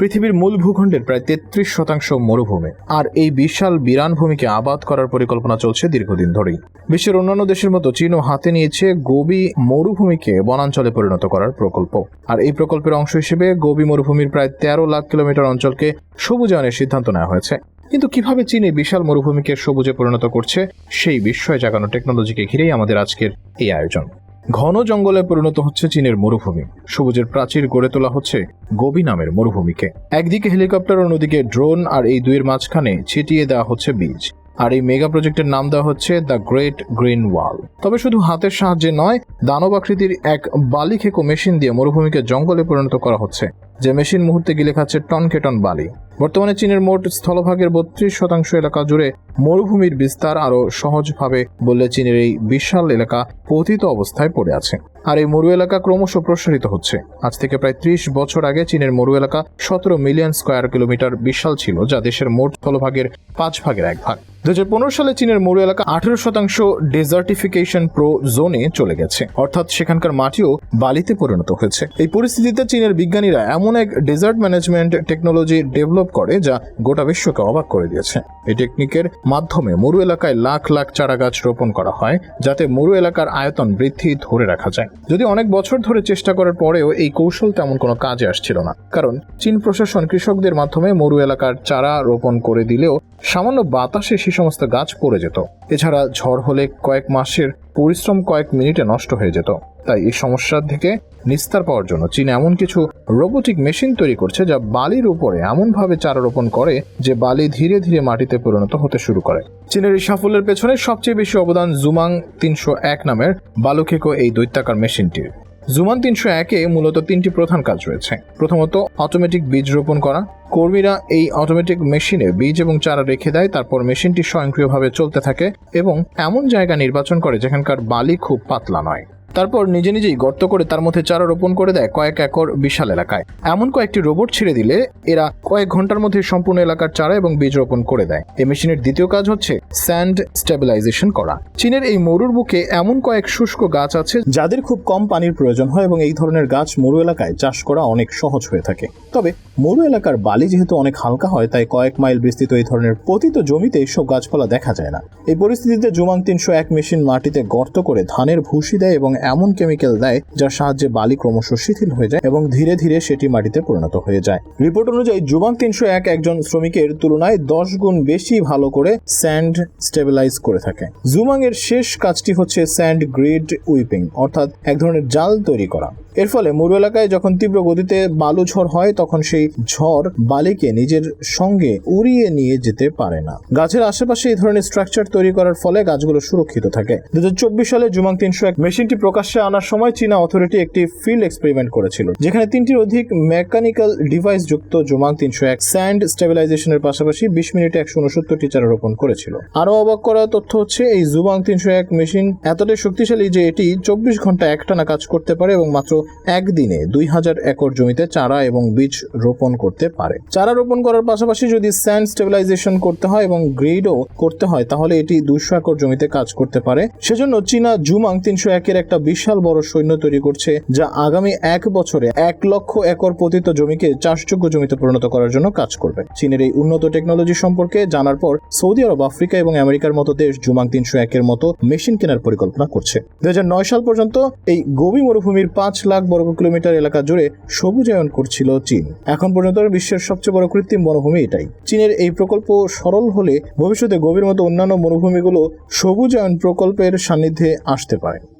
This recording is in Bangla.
পৃথিবীর মূল ভূখণ্ডের প্রায় তেত্রিশ শতাংশ মরুভূমি। আর এই বিশাল বিরান ভূমিকে আবাদ করার পরিকল্পনা চলছে দীর্ঘদিন ধরেই। বিশ্বের অন্যান্য দেশের মতো চীনও হাতে নিয়েছে গোবি মরুভূমিকে বনাঞ্চলে পরিণত করার প্রকল্প। আর এই প্রকল্পের অংশ হিসেবে গোবি মরুভূমির প্রায় তেরো লাখ কিলোমিটার অঞ্চলকে সবুজায়নের সিদ্ধান্ত নেওয়া হয়েছে। কিন্তু কীভাবে চীন এই বিশাল মরুভূমিকে সবুজে পরিণত করছে, সেই বিস্ময় জাগানো টেকনোলজিকে ঘিরেই আমাদের আজকের এই আয়োজন। ঘন জঙ্গলে পরিণত হচ্ছে চীনের মরুভূমি। সবুজের প্রাচীর গড়ে তোলা হচ্ছে গোবি নামের মরুভূমিকে। একদিকে হেলিকপ্টার অন্যদিকে ড্রোন আর এই দুইয়ের মাঝখানে ছিটিয়ে দেওয়া হচ্ছে বীজ। আর এই মেগা প্রজেক্টের নাম দেওয়া হচ্ছে দ্য গ্রেট গ্রিন ওয়াল। তবে শুধু হাতের সাহায্যে নয়, দানব আকৃতির এক বালিখেকো মেশিন দিয়ে মরুভূমিকে জঙ্গলে পরিণত করা হচ্ছে। যে মেশিন মুহূর্তে গিলে খাচ্ছে টন কে টন বালি। বর্তমানে চীনের মোট স্থলভাগের বত্রিশ শতাংশ এলাকা জুড়ে মরুভূমির বিস্তার আরও সহজভাবে বললে চীনের এই বিশাল এলাকা পতিত অবস্থায় পড়ে আছে। আর এই মরু এলাকা ক্রমশ প্রসারিত হচ্ছে। আজ থেকে প্রায় ত্রিশ বছর আগে চীনের মরু এলাকা সতেরো মিলিয়ন স্কোয়ার কিলোমিটার বিশাল ছিল, যা দেশের মোট স্থলভাগের পাঁচ ভাগের এক ভাগ। দুই হাজার পনেরো সালে চীনের মরু এলাকা আঠেরো শতাংশ ডেজার্টিফিকেশন প্রো জোনে চলে গেছে। অর্থাৎ সেখানকার মাটিও বালিতে পরিণত হয়েছে। এই পরিস্থিতিতে চীনের বিজ্ঞানীরা এমন এক ডেজার্ট ম্যানেজমেন্ট টেকনোলজি ডেভেলপ করে যা গোটা বিশ্বকে অবাক করে দিয়েছে। এই টেকনিকের মাধ্যমে মরু এলাকায় লাখ লাখ চারা গাছ রোপণ করা হয়, যাতে মরু এলাকার আয়তন বৃদ্ধি ধরে রাখা যায়। যদি অনেক বছর ধরে চেষ্টা করার পরেও এই কৌশল তেমন কোনো কাজে আসছিল না। কারণ চীন প্রশাসন কৃষকদের মাধ্যমে মরু এলাকার চারা রোপণ করে দিলেও সামান্য বাতাসে সে সমস্ত গাছ পড়ে যেত। এছাড়া ঝড় হলে কয়েক মাসের পরিশ্রম কয়েক মিনিটে নষ্ট হয়ে যেত। তাই এই সমস্যার থেকে নিস্তার পাওয়ার জন্য চীন এমন কিছু রোবোটিক মেশিন তৈরি করছে যা বালির উপরে এমনভাবে চারা রোপণ করে যে বালি ধীরে ধীরে মাটিতে পরিণত হতে শুরু করে। চীনের এই সাফল্যের পেছনে সবচেয়ে বেশি অবদান জুমাং তিনশো এক নামের বালুখেকো এই দৈত্যাকার মেশিনটির। জুমান তিনশো একে মূলত তিনটি প্রধান কাজ রয়েছে। প্রথমত অটোমেটিক বীজ রোপণ করা। কর্মীরা এই অটোমেটিক মেশিনে বীজ এবং চারা রেখে দেয়, তারপর মেশিনটি স্বয়ংক্রিয়ভাবে চলতে থাকে এবং এমন জায়গা নির্বাচন করে যেখানকার বালি খুব পাতলা নয়। তারপর নিজে নিজেই গর্ত করে তার মধ্যে চারা রোপণ করে দেয় কয়েক একর বিশাল এলাকায়। এমন কয়েকটি রোবট ছেড়ে দিলে এরা কয়েক ঘণ্টার মধ্যে সম্পূর্ণ এলাকার চারা এবং বীজ রোপণ করে দেয়। এই মেশিনের দ্বিতীয় কাজ হচ্ছে স্যান্ড স্টেবিলাইজেশন করা। চীনের এই মরুর বুকে এমন কয়েক শুষ্ক গাছ আছে যাদের খুব কম পানির প্রয়োজন হয় এবং এই ধরনের গাছ মরু এলাকায় চাষ করা অনেক সহজ হয়ে থাকে। তবে মরু এলাকার বালি যেহেতু অনেক হালকা হয়, তাই কয়েক মাইল বিস্তৃত এই ধরনের পতিত জমিতে এইসব গাছপালা দেখা যায় না। এই পরিস্থিতিতে জুমাং তিনশো এক মেশিন মাটিতে গর্ত করে ধানের ভুসি দেয় এবং এমন কেমিক্যাল দেয় যার সাহায্যে বালি ক্রমশ শিথিল হয়ে যায় এবং ধীরে ধীরে সেটি মাটিতে পরিণত হয়ে যায়। রিপোর্ট অনুযায়ী জুমাং তিনশো এক একজন শ্রমিকের তুলনায় দশ গুণ বেশি ভালো করে স্যান্ড স্টেবিলাইজ করে থাকে। জুমাং এর শেষ কাজটি হচ্ছে স্যান্ড গ্রিড উইপিং অর্থাৎ এক ধরনের জাল তৈরি করা। এর ফলে মরু এলাকায় যখন তীব্র গতিতে বালু ঝড় হয়, তখন সেই ঝড় বালিকে নিজের সঙ্গে উড়িয়ে নিয়ে যেতে পারে না। গাছের আশেপাশে এই ধরনের স্ট্রাকচার তৈরি করার ফলে গাছগুলো সুরক্ষিত থাকে। দুহাজার চব্বিশ সালে জুমাং তিনশো এক মেশিনটি প্রকাশ্যে আনার সময় চীনা অথরিটি একটি ফিল্ড এক্সপেরিমেন্ট করেছিল, যেখানে তিনটির অধিক মেকানিক্যাল ডিভাইস যুক্ত জুমাং তিনশো এক স্যান্ড স্টেবিলাইজেশনের পাশাপাশি বিশ মিনিটে একশো উনসত্তরটি চারা রোপণ করেছিল। আরও অবাক করা তথ্য হচ্ছে, এই জুবাং তিনশো এক মেশিন এতটাই শক্তিশালী যে এটি চব্বিশ ঘণ্টা একটানা কাজ করতে পারে এবং মাত্র একদিনে দুই হাজার একর জমিতে চারা এবং বীজ রোপণ করতে পারে। চারা রোপণ করার পাশাপাশি যদি স্যান্ড স্টেবিলাইজেশন করতে হয় এবং গ্রিডও করতে হয়, তাহলে এটি দুইশো একর জমিতে কাজ করতে পারে। সেজন্য চীনা জুমাং তিনশো একের একটা বিশাল বড় সৈন্য তৈরি করছে, যা আগামী এক বছরে এক লক্ষ একর পতিত জমিকে চাষযোগ্য জমিতে পরিণত করার জন্য কাজ করবে। চীনের এই উন্নত টেকনোলজি সম্পর্কে জানার পর সৌদি আরব, আফ্রিকা এবং আমেরিকার মতো দেশ জুমাং তিনশো একের মতো মেশিন কেনার পরিকল্পনা করছে। দুই হাজার নয় সাল পর্যন্ত এই গোবি মরুভূমির পাঁচ লাখ বর্গ কিলোমিটার এলাকা জুড়ে সবুজায়ন করছিল চীন। এখন পর্যন্ত বিশ্বের সবচেয়ে বড় কৃত্রিম মরুভূমি এটাই। চীনের এই প্রকল্প সরল হলে ভবিষ্যতে গভীর মতো অন্যান্য মরুভূমিগুলো সবুজায়ন প্রকল্পের সান্নিধ্যে আসতে পারে।